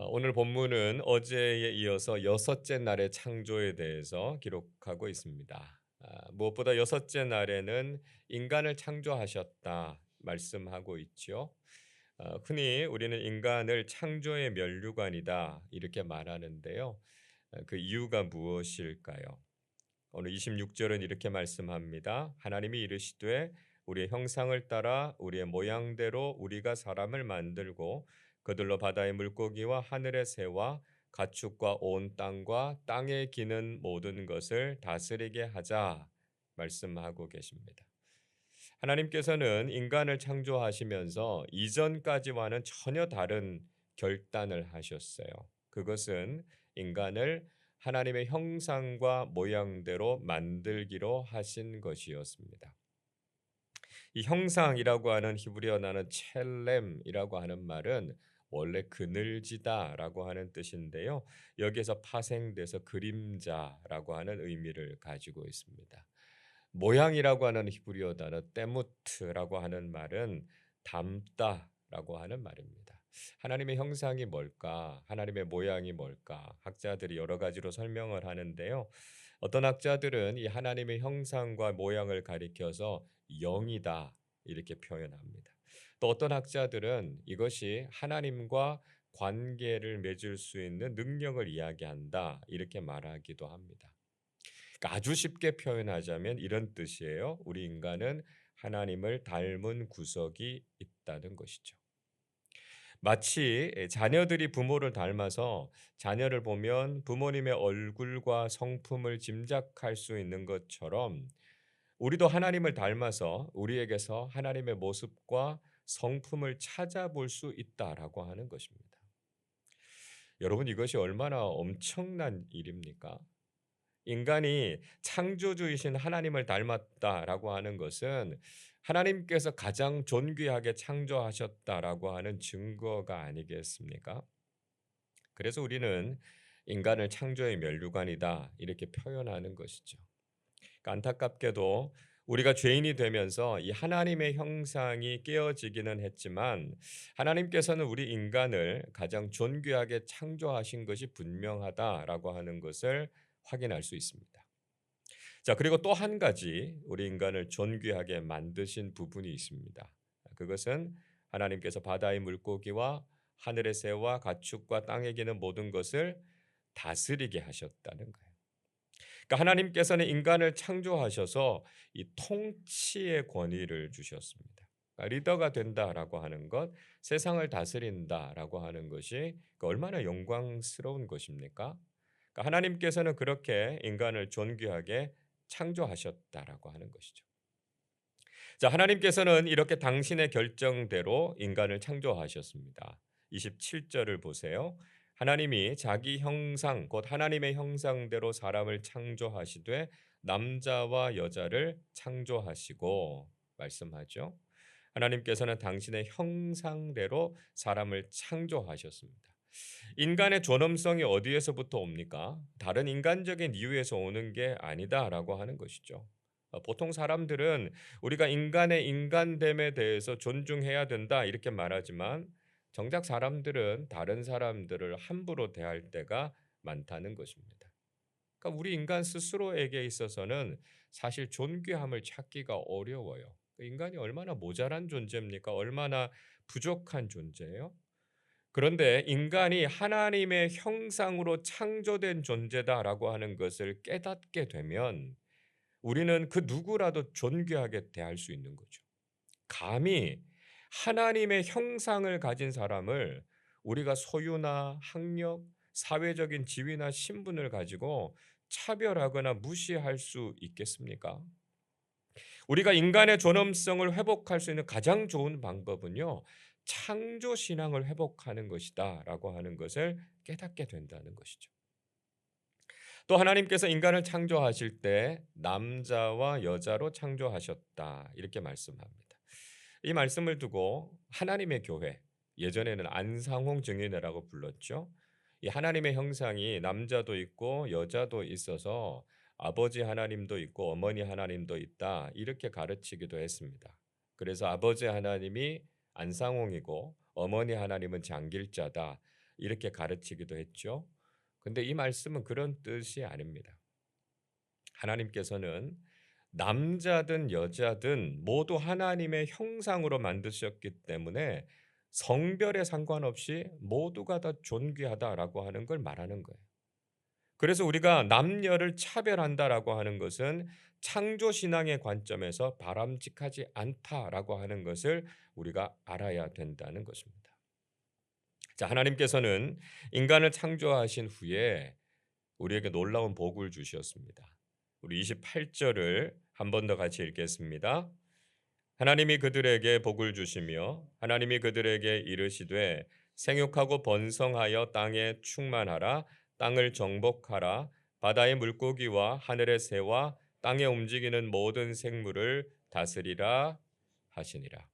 어, 오늘 본문은 어제에 이어서 여섯째 날의 창조에 대해서 기록하고 있습니다. 아, 무엇보다 여섯째 날에는 인간을 창조하셨다 말씀하고 있죠. 어, 흔히 우리는 인간을 창조의 면류관이다 이렇게 말하는데요. 어, 그 이유가 무엇일까요? 오늘 26절은 이렇게 말씀합니다. 하나님이 이르시되 우리의 형상을 따라 우리의 모양대로 우리가 사람을 만들고 그들로 바다의 물고기와 하늘의 새와 가축과 온 땅과 땅에 기는 모든 것을 다스리게 하자 말씀하고 계십니다. 하나님께서는 인간을 창조하시면서 이전까지와는 전혀 다른 결단을 하셨어요. 그것은 인간을 하나님의 형상과 모양대로 만들기로 하신 것이었습니다. 이 형상이라고 하는 히브리어 나는 첼렘이라고 하는 말은 원래 그늘지다라고 하는 뜻인데요. 여기에서 파생돼서 그림자라고 하는 의미를 가지고 있습니다. 모양이라고 하는 히브리어 단어 때무트라고 하는 말은 담다라고 하는 말입니다. 하나님의 형상이 뭘까? 하나님의 모양이 뭘까? 학자들이 여러 가지로 설명을 하는데요. 어떤 학자들은 이 하나님의 형상과 모양을 가리켜서 영이다 이렇게 표현합니다. 또 어떤 학자들은 이것이 하나님과 관계를 맺을 수 있는 능력을 이야기한다 이렇게 말하기도 합니다. 그러니까 아주 쉽게 표현하자면 이런 뜻이에요. 우리 인간은 하나님을 닮은 구석이 있다는 것이죠. 마치 자녀들이 부모를 닮아서 자녀를 보면 부모님의 얼굴과 성품을 짐작할 수 있는 것처럼 우리도 하나님을 닮아서 우리에게서 하나님의 모습과 성품을 찾아볼 수 있다라고 하는 것입니다. 여러분 이것이 얼마나 엄청난 일입니까? 인간이 창조주이신 하나님을 닮았다라고 하는 것은 하나님께서 가장 존귀하게 창조하셨다라고 하는 증거가 아니겠습니까? 그래서 우리는 인간을 창조의 면류관이다 이렇게 표현하는 것이죠. 안타깝게도 우리가 죄인이 되면서 이 하나님의 형상이 깨어지기는 했지만 하나님께서는 우리 인간을 가장 존귀하게 창조하신 것이 분명하다라고 하는 것을 확인할 수 있습니다. 자, 그리고 또 한 가지 우리 인간을 존귀하게 만드신 부분이 있습니다. 그것은 하나님께서 바다의 물고기와 하늘의 새와 가축과 땅에 기는 모든 것을 다스리게 하셨다는 거예요. 그러니까 하나님께서는 인간을 창조하셔서 이 통치의 권위를 주셨습니다. 그러니까 리더가 된다라고 하는 것, 세상을 다스린다라고 하는 것이 그 얼마나 영광스러운 것입니까? 그러니까 하나님께서는 그렇게 인간을 존귀하게 창조하셨다라고 하는 것이죠. 자, 하나님께서는 이렇게 당신의 결정대로 인간을 창조하셨습니다. 27절을 보세요. 하나님이 자기 형상 곧 하나님의 형상대로 사람을 창조하시되 남자와 여자를 창조하시고 말씀하죠. 하나님께서는 당신의 형상대로 사람을 창조하셨습니다. 인간의 존엄성이 어디에서부터 옵니까? 다른 인간적인 이유에서 오는 게 아니다라고 하는 것이죠. 어, 보통 사람들은 우리가 인간의 인간됨에 대해서 존중해야 된다 이렇게 말하지만 정작 사람들은 다른 사람들을 함부로 대할 때가 많다는 것입니다. 그러니까 우리 인간 스스로에게 있어서는 사실 존귀함을 찾기가 어려워요. 인간이 얼마나 모자란 존재입니까? 얼마나 부족한 존재예요? 그런데 인간이 하나님의 형상으로 창조된 존재다라고 하는 것을 깨닫게 되면 우리는 그 누구라도 존귀하게 대할 수 있는 거죠. 감히 하나님의 형상을 가진 사람을 우리가 소유나 학력, 사회적인 지위나 신분을 가지고 차별하거나 무시할 수 있겠습니까? 우리가 인간의 존엄성을 회복할 수 있는 가장 좋은 방법은요. 창조 신앙을 회복하는 것이다라고 하는 것을 깨닫게 된다는 것이죠. 또 하나님께서 인간을 창조하실 때 남자와 여자로 창조하셨다 이렇게 말씀합니다. 이 말씀을 두고 하나님의 교회 예전에는 안상홍 증인회라고 불렀죠. 이 하나님의 형상이 남자도 있고 여자도 있어서 아버지 하나님도 있고 어머니 하나님도 있다 이렇게 가르치기도 했습니다. 그래서 아버지 하나님이 안상홍이고 어머니 하나님은 장길자다 이렇게 가르치기도 했죠. 근데 이 말씀은 그런 뜻이 아닙니다. 하나님께서는 남자든 여자든 모두 하나님의 형상으로 만드셨기 때문에 성별에 상관없이 모두가 다 존귀하다라고 하는 걸 말하는 거예요. 그래서 우리가 남녀를 차별한다라고 하는 것은 창조 신앙의 관점에서 바람직하지 않다라고 하는 것을 우리가 알아야 된다는 것입니다. 자, 하나님께서는 인간을 창조하신 후에 우리에게 놀라운 복을 주셨습니다. 우리 28절을 한 번 더 같이 읽겠습니다. 하나님이 그들에게 복을 주시며 하나님이 그들에게 이르시되 생육하고 번성하여 땅에 충만하라 땅을 정복하라 바다의 물고기와 하늘의 새와 땅에 움직이는 모든 생물을 다스리라 하시니라.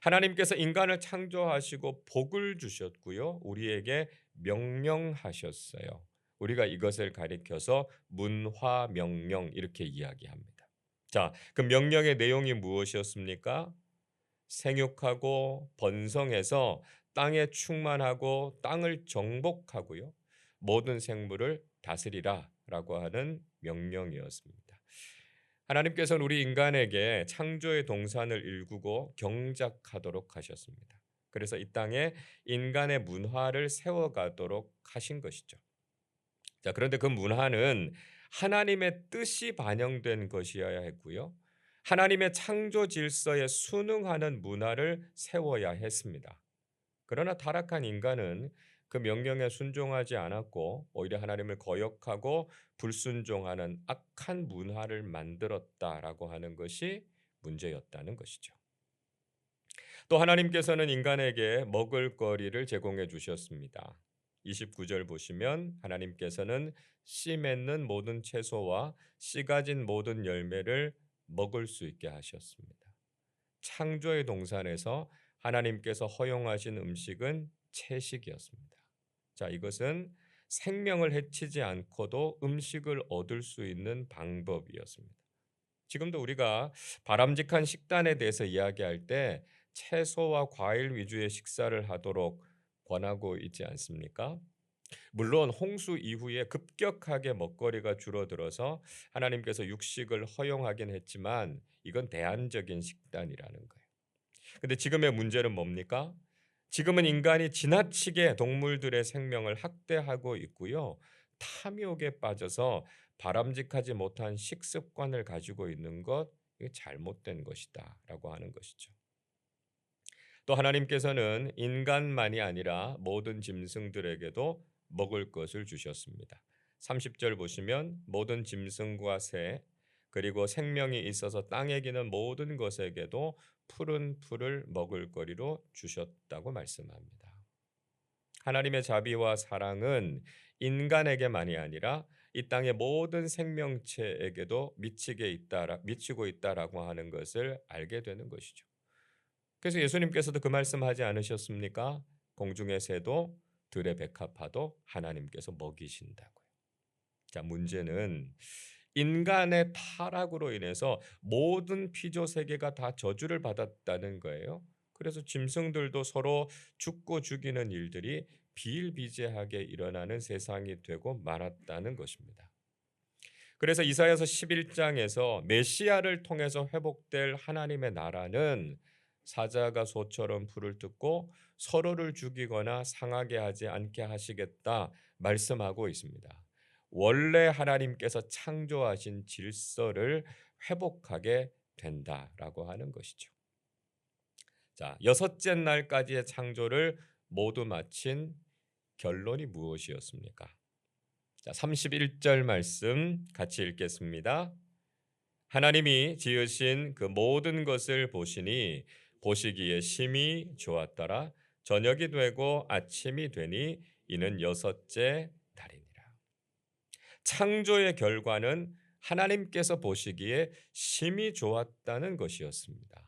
하나님께서 인간을 창조하시고 복을 주셨고요. 우리에게 명령하셨어요. 우리가 이것을 가리켜서 문화 명령 이렇게 이야기합니다. 자, 그 명령의 내용이 무엇이었습니까? 생육하고 번성해서 땅에 충만하고 땅을 정복하고요. 모든 생물을 다스리라라고 하는 명령이었습니다. 하나님께서는 우리 인간에게 창조의 동산을 일구고 경작하도록 하셨습니다. 그래서 이 땅에 인간의 문화를 세워가도록 하신 것이죠. 자, 그런데 그 문화는 하나님의 뜻이 반영된 것이어야 했고요. 하나님의 창조 질서에 순응하는 문화를 세워야 했습니다. 그러나 타락한 인간은 그 명령에 순종하지 않았고 오히려 하나님을 거역하고 불순종하는 악한 문화를 만들었다라고 하는 것이 문제였다는 것이죠. 또 하나님께서는 인간에게 먹을 거리를 제공해 주셨습니다. 29절 보시면 하나님께서는 씨 맺는 모든 채소와 씨 가진 모든 열매를 먹을 수 있게 하셨습니다. 창조의 동산에서 하나님께서 허용하신 음식은 채식이었습니다. 자, 이것은 생명을 해치지 않고도 음식을 얻을 수 있는 방법이었습니다. 지금도 우리가 바람직한 식단에 대해서 이야기할 때 채소와 과일 위주의 식사를 하도록 권하고 있지 않습니까? 물론 홍수 이후에 급격하게 먹거리가 줄어들어서 하나님께서 육식을 허용하긴 했지만 이건 대안적인 식단이라는 거예요. 근데 지금의 문제는 뭡니까? 지금은 인간이 지나치게 동물들의 생명을 학대하고 있고요. 탐욕에 빠져서 바람직하지 못한 식습관을 가지고 있는 것 이게 잘못된 것이다 라고 하는 것이죠. 또 하나님께서는 인간만이 아니라 모든 짐승들에게도 먹을 것을 주셨습니다. 30절 보시면 모든 짐승과 새 그리고 생명이 있어서 땅에 기는 모든 것에게도 푸른 풀을 먹을 거리로 주셨다고 말씀합니다. 하나님의 자비와 사랑은 인간에게만이 아니라 이 땅의 모든 생명체에게도 미치게 있다 미치고 있다라고 하는 것을 알게 되는 것이죠. 그래서 예수님께서도 그 말씀하지 않으셨습니까? 공중의 새도 들의 백합화도 하나님께서 먹이신다고요. 자, 문제는 인간의 타락으로 인해서 모든 피조 세계가 다 저주를 받았다는 거예요. 그래서 짐승들도 서로 죽고 죽이는 일들이 비일비재하게 일어나는 세상이 되고 말았다는 것입니다. 그래서 이사야서 11장에서 메시아를 통해서 회복될 하나님의 나라는 사자가 소처럼 풀을 뜯고 서로를 죽이거나 상하게 하지 않게 하시겠다 말씀하고 있습니다. 원래 하나님께서 창조하신 질서를 회복하게 된다라고 하는 것이죠. 자, 여섯째 날까지의 창조를 모두 마친 결론이 무엇이었습니까? 자, 31절 말씀 같이 읽겠습니다. 하나님이 지으신 그 모든 것을 보시니 보시기에 심히 좋았더라. 저녁이 되고 아침이 되니 이는 여섯째 창조의 결과는 하나님께서 보시기에 심히 좋았다는 것이었습니다.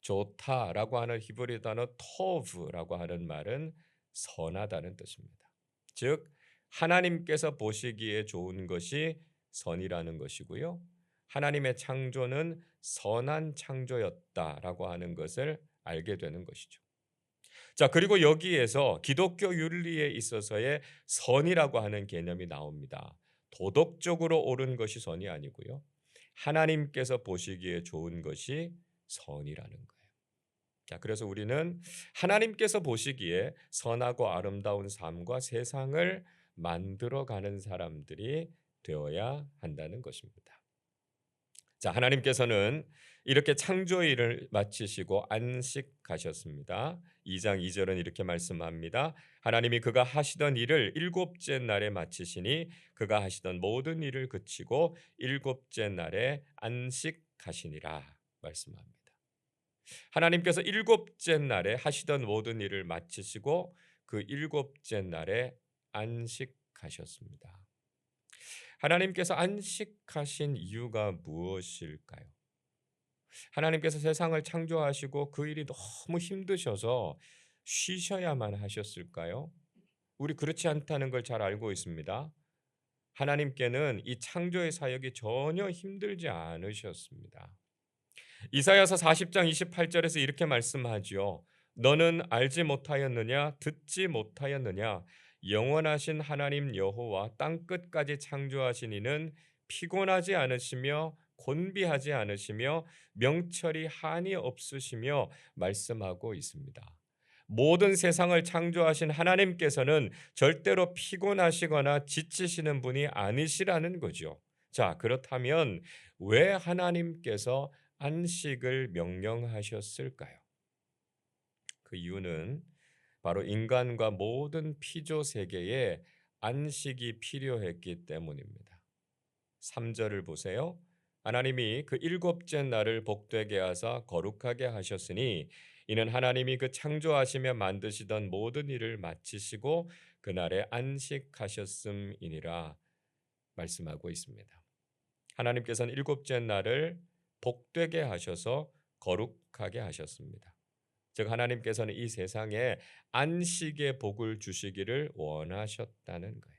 좋다라고 하는 히브리 단어 토브라고 하는 말은 선하다는 뜻입니다. 즉 하나님께서 보시기에 좋은 것이 선이라는 것이고요. 하나님의 창조는 선한 창조였다라고 하는 것을 알게 되는 것이죠. 자, 그리고 여기에서 기독교 윤리에 있어서의 선이라고 하는 개념이 나옵니다. 도덕적으로 옳은 것이 선이 아니고요. 하나님께서 보시기에 좋은 것이 선이라는 거예요. 자, 그래서 우리는 하나님께서 보시기에 선하고 아름다운 삶과 세상을 만들어 가는 사람들이 되어야 한다는 것입니다. 자, 하나님께서는 이렇게 창조 일을 마치시고 안식하셨습니다. 2장 2절은 이렇게 말씀합니다. 하나님이 그가 하시던 일을 일곱째 날에 마치시니 그가 하시던 모든 일을 그치고 일곱째 날에 안식하시니라 말씀합니다. 하나님께서 일곱째 날에 하시던 모든 일을 마치시고 그 일곱째 날에 안식하셨습니다. 하나님께서 안식하신 이유가 무엇일까요? 하나님께서 세상을 창조하시고 그 일이 너무 힘드셔서 쉬셔야만 하셨을까요? 우리 그렇지 않다는 걸 잘 알고 있습니다. 하나님께는 이 창조의 사역이 전혀 힘들지 않으셨습니다. 이사야서 40장 28절에서 이렇게 말씀하지요. 너는 알지 못하였느냐 듣지 못하였느냐 영원하신 하나님 여호와 땅 끝까지 창조하신 이는 피곤하지 않으시며 곤비하지 않으시며 명철이 한이 없으시며 말씀하고 있습니다. 모든 세상을 창조하신 하나님께서는 절대로 피곤하시거나 지치시는 분이 아니시라는 거죠. 자, 그렇다면 왜 하나님께서 안식을 명령하셨을까요? 그 이유는 바로 인간과 모든 피조 세계에 안식이 필요했기 때문입니다. 3절을 보세요. 하나님이 그 일곱째 날을 복되게 하사 거룩하게 하셨으니 이는 하나님이 그 창조하시며 만드시던 모든 일을 마치시고 그날에 안식하셨음이니라 말씀하고 있습니다. 하나님께서는 일곱째 날을 복되게 하셔서 거룩하게 하셨습니다. 즉 하나님께서는 이 세상에 안식의 복을 주시기를 원하셨다는 거예요.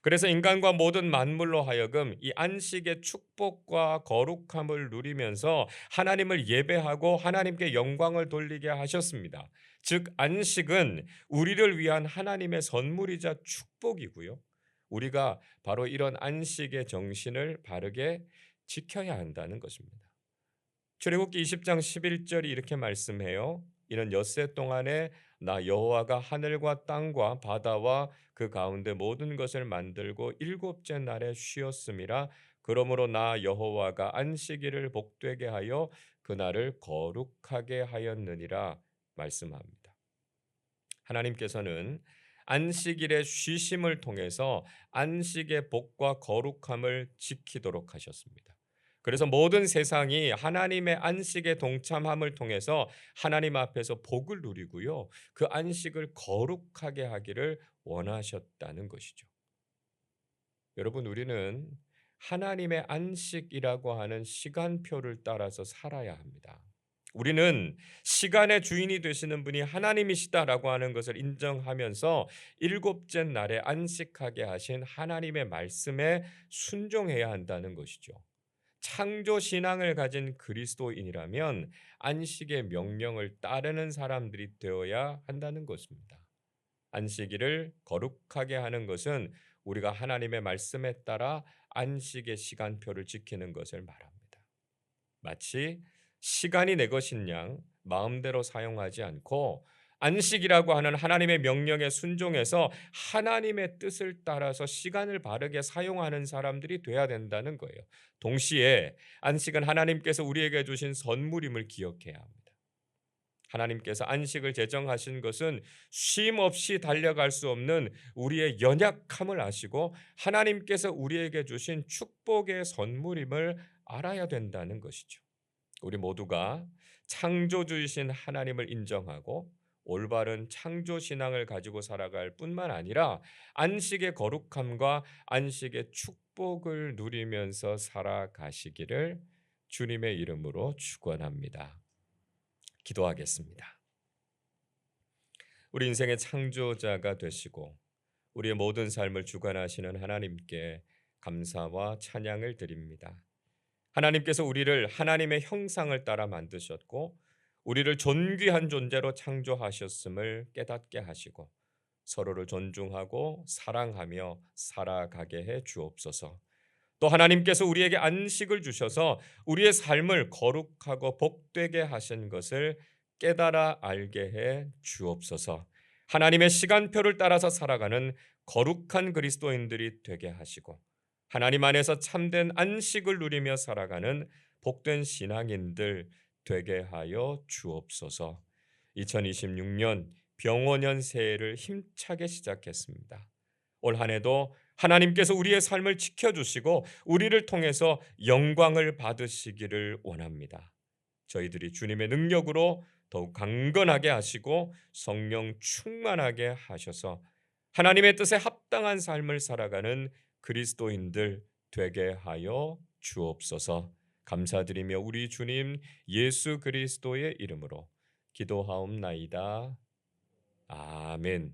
그래서 인간과 모든 만물로 하여금 이 안식의 축복과 거룩함을 누리면서 하나님을 예배하고 하나님께 영광을 돌리게 하셨습니다. 즉 안식은 우리를 위한 하나님의 선물이자 축복이고요. 우리가 바로 이런 안식의 정신을 바르게 지켜야 한다는 것입니다. 출애굽기 20장 11절이 이렇게 말씀해요. 이는 엿새 동안에 나 여호와가 하늘과 땅과 바다와 그 가운데 모든 것을 만들고 일곱째 날에 쉬었음이라 그러므로 나 여호와가 안식일을 복되게 하여 그날을 거룩하게 하였느니라 말씀합니다. 하나님께서는 안식일의 쉬심을 통해서 안식의 복과 거룩함을 지키도록 하셨습니다. 그래서 모든 세상이 하나님의 안식에 동참함을 통해서 하나님 앞에서 복을 누리고요. 그 안식을 거룩하게 하기를 원하셨다는 것이죠. 여러분, 우리는 하나님의 안식이라고 하는 시간표를 따라서 살아야 합니다. 우리는 시간의 주인이 되시는 분이 하나님이시다라고 하는 것을 인정하면서 일곱째 날에 안식하게 하신 하나님의 말씀에 순종해야 한다는 것이죠. 창조 신앙을 가진 그리스도인이라면 안식의 명령을 따르는 사람들이 되어야 한다는 것입니다. 안식일을 거룩하게 하는 것은 우리가 하나님의 말씀에 따라 안식의 시간표를 지키는 것을 말합니다. 마치 시간이 내 것인 양 마음대로 사용하지 않고 안식이라고 하는 하나님의 명령에 순종해서 하나님의 뜻을 따라서 시간을 바르게 사용하는 사람들이 돼야 된다는 거예요. 동시에 안식은 하나님께서 우리에게 주신 선물임을 기억해야 합니다. 하나님께서 안식을 제정하신 것은 쉼 없이 달려갈 수 없는 우리의 연약함을 아시고 하나님께서 우리에게 주신 축복의 선물임을 알아야 된다는 것이죠. 우리 모두가 창조주이신 하나님을 인정하고 올바른 창조 신앙을 가지고 살아갈 뿐만 아니라 안식의 거룩함과 안식의 축복을 누리면서 살아가시기를 주님의 이름으로 축원합니다. 기도하겠습니다. 우리 인생의 창조자가 되시고 우리의 모든 삶을 주관하시는 하나님께 감사와 찬양을 드립니다. 하나님께서 우리를 하나님의 형상을 따라 만드셨고 우리를 존귀한 존재로 창조하셨음을 깨닫게 하시고 서로를 존중하고 사랑하며 살아가게 해 주옵소서. 또 하나님께서 우리에게 안식을 주셔서 우리의 삶을 거룩하고 복되게 하신 것을 깨달아 알게 해 주옵소서. 하나님의 시간표를 따라서 살아가는 거룩한 그리스도인들이 되게 하시고 하나님 안에서 참된 안식을 누리며 살아가는 복된 신앙인들 되게 하여 주옵소서. 2026년 병원년 새해를 힘차게 시작했습니다. 올 한해도 하나님께서 우리의 삶을 지켜주시고 우리를 통해서 영광을 받으시기를 원합니다. 저희들이 주님의 능력으로 더욱 강건하게 하시고 성령 충만하게 하셔서 하나님의 뜻에 합당한 삶을 살아가는 그리스도인들 되게 하여 주옵소서. 감사드리며 우리 주님 예수 그리스도의 이름으로 기도하옵나이다. 아멘.